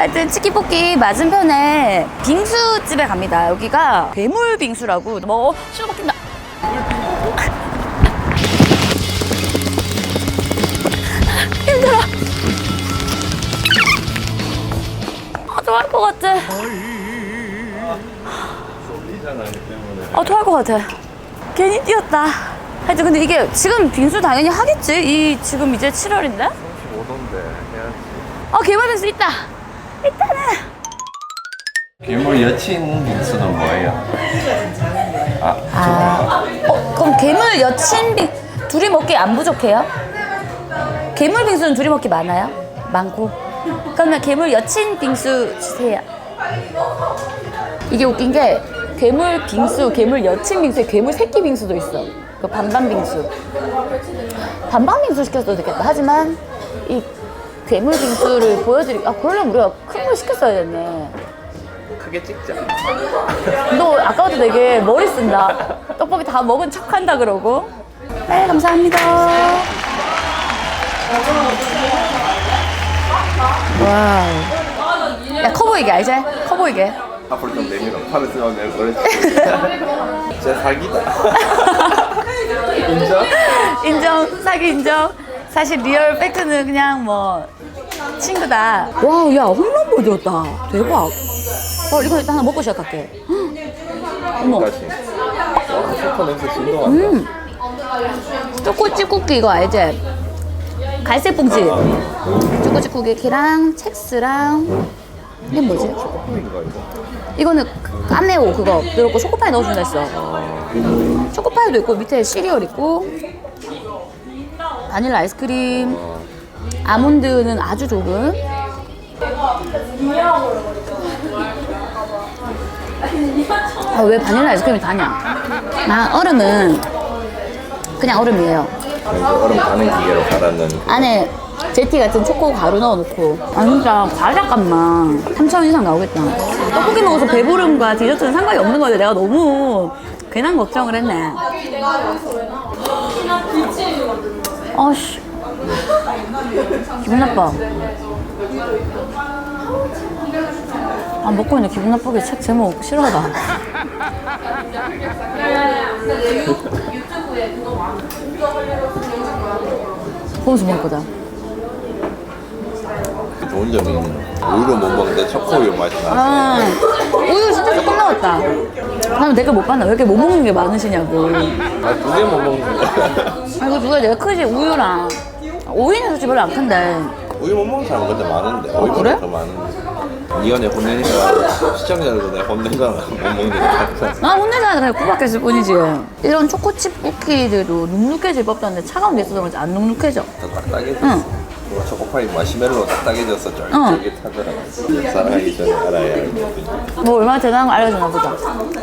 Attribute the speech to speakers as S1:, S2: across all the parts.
S1: 하여튼 치킨볶이 맞은편에 빙수집에 갑니다. 여기가 괴물 빙수라고 뭐술 먹힌다. 힘들어. 아, 토할 것 같아. 아, 토할 것 같아. 괜히 뛰었다. 하여튼 근데 이게 지금 빙수 당연히 하겠지. 이 지금 이제 7월인데?
S2: 5도인데 해야지.
S1: 어, 괴물 빙수 있다. 있다네.
S2: 괴물 여친 빙수는 뭐예요? 아,
S1: 아, 어, 그럼 괴물 여친 빙 둘이 먹기 안 부족해요? 괴물 빙수는 둘이 먹기 많아요? 많고. 그러면 괴물 여친 빙수 주세요. 이게 웃긴 게 괴물 빙수, 괴물 여친 빙수에 괴물 새끼 빙수도 있어. 그 반반 빙수. 반반 빙수 시켰어도 되겠다. 하지만 이 괴물 빙수를 보여드리. 아 그러려면 우리가 큰 걸 시켰어야 됐네.
S2: 크게 찍자.
S1: 너 아까부터 되게 머리 쓴다. 떡볶이 다 먹은 척 한다 그러고. 네, 감사합니다. 와우. 야, 커 보이게 알지? 커 보이게.
S2: 앞으로 좀 내밀어. 팔을 쓰면 내가 그래. 제 사기다. 인정?
S1: 인정, 사기 인정. 사실 리얼 팩트는 그냥 뭐 친구다. 와우, 야, 홈런볼이었다. 대박. 어, 이거 일단 하나 먹고 시작할게. 헉, 어머,
S2: 다시. 와, 초코 냄새 진동한다.
S1: 초코칩 쿠키 이거 알지? 갈색 봉지. 초코칩 쿠키랑 첵스랑 이게 뭐지?
S2: 초코파이인가 이거?
S1: 이거는 까메오 그거 들었고 초코파이 넣어준다 했어. 초코파이도 있고 밑에 시리얼 있고 바닐라 아이스크림, 아몬드는 아주 조금. 아, 왜 바닐라 아이스크림이 다냐? 나 얼음은 그냥 얼음이에요.
S2: 얼음 가는 기계로 갈았는
S1: 안에 제티 같은 초코 가루 넣어놓고 아 진짜 과자값만 3,000원 이상 나오겠다 떡볶이 먹어서 배부름과 디저트는 상관이 없는 건데 내가 너무 괜한 걱정을 했네 아씨 기분 나빠 아 먹고 있는데 기분 나쁘게 책 제목 싫어하다 보면서 먹을 거다
S2: 좋은 점이 우유를 못 먹는데 초코우유 맛이 나서
S1: 아, 우유 진짜 조금 나왔다. 나는 댓글 못 봤나? 왜 이렇게 못 먹는 게 많으시냐고.
S2: 나두 개 못 먹는데
S1: 아, 이거 누가 내가 크지? 우유랑. 오이는 솔직히 별로 안 큰데.
S2: 우유 못 먹는 사람은 근데 많은데
S1: 어,
S2: 우유보다
S1: 그래?
S2: 더 많은데 내 혼내니까 시청자들도 내 혼내잖아 못 먹는
S1: 거나 혼내잖아. 그냥 구박했을 뿐이지. 이런 초코칩 쿠키들도 눅눅해질 법도 한데 차가운 게 있어서 그런지 안 눅눅해져.
S2: 더 딱딱해졌어
S1: 응.
S2: 초코파이 마시멜로 딱딱해져서 쫄깃쫄깃하더라고 사랑하기 전에 알아야 할
S1: 뭐 얼마나 대단한 거 알려주나 보자.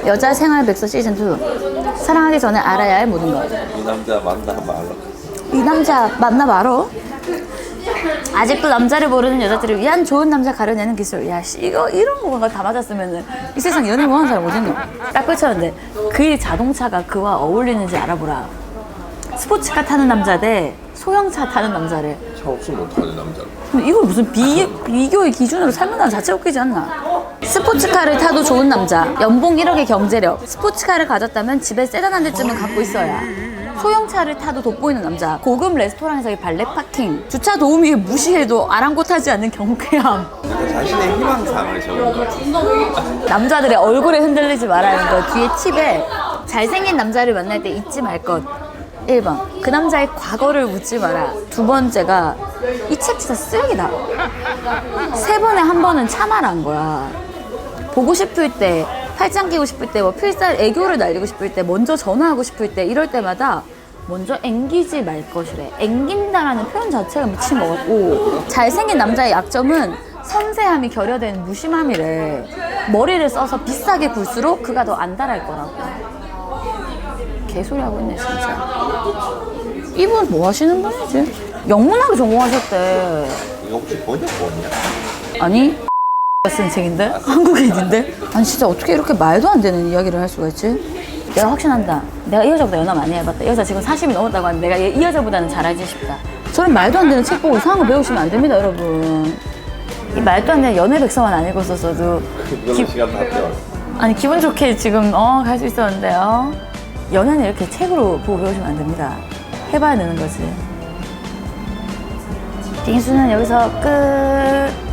S1: 여자 생활 백서 시즌 2. 사랑하기 전에 알아야 할 모든 것.
S2: 이 남자 만나 한번 알라
S1: 이 남자 만나 바로 아직도 남자를 모르는 여자들을 위한 좋은 남자 가려내는 기술. 야, 씨, 이거 이런 거가 다 맞았으면은 이 세상 연애 뭐 하는 사람 어딨노? 딱 꽂혔는데 그 자동차가 그와 어울리는지 알아보라. 스포츠카 타는 남자 대 소형차 타는 남자래.
S2: 차 없으면 못하는 남자로
S1: 근데 이걸 무슨 비, 비교의 기준으로 삼는다는 자체 웃기지 않나? 스포츠카를 타도 좋은 남자, 연봉 1억의 경제력, 스포츠카를 가졌다면 집에 세단 한 대쯤은 갖고 있어야. 소형차를 타도 돋보이는 남자, 고급 레스토랑에서의 발레 파킹, 주차 도우미 무시해도 아랑곳하지 않는 경쾌함,
S2: 자신의 희망사항을 적은 거야
S1: 남자들의 얼굴에 흔들리지 말아야 하는 거 뒤에 팁에 잘생긴 남자를 만날 때 잊지 말 것. 1번. 그 남자의 과거를 묻지 마라. 두 번째가 이 책 진짜 쓰레기다. 세 번에 한 번은 참아라는 거야. 보고 싶을 때, 팔짱 끼고 싶을 때, 뭐 필살 애교를 날리고 싶을 때, 먼저 전화하고 싶을 때, 이럴 때마다 먼저 앵기지 말 것이래. 앵긴다라는 표현 자체가 미친 것 같고, 잘생긴 남자의 약점은 섬세함이 결여된 무심함이래. 머리를 써서 비싸게 굴수록 그가 더 안달할 거라고. 개소리 하고 있네, 진짜. 이분 뭐 하시는 분이지? 영문학을 전공하셨대.
S2: 이거 혹시 번역본이야?
S1: 아니 쓴 책인데? 한국인인데? 아니 진짜 어떻게 이렇게 말도 안 되는 이야기를 할 수가 있지? 내가 확신한다. 내가 이 여자보다 연애 많이 해봤다. 이 여자 지금 40이 넘었다고 하는데 내가 이 여자보다는 잘 알지 싶다. 저런 말도 안 되는 책 보고 이상한 거 배우시면 안 됩니다 여러분 이 말도 안 되는 연애 백서만 안 읽었었어도 기, 아니 기분 좋게 지금 어 갈 수 있었는데요. 연애는 이렇게 책으로 보고 배우시면 안 됩니다. 해봐야 되는 거지. 딩수는 여기서 끝.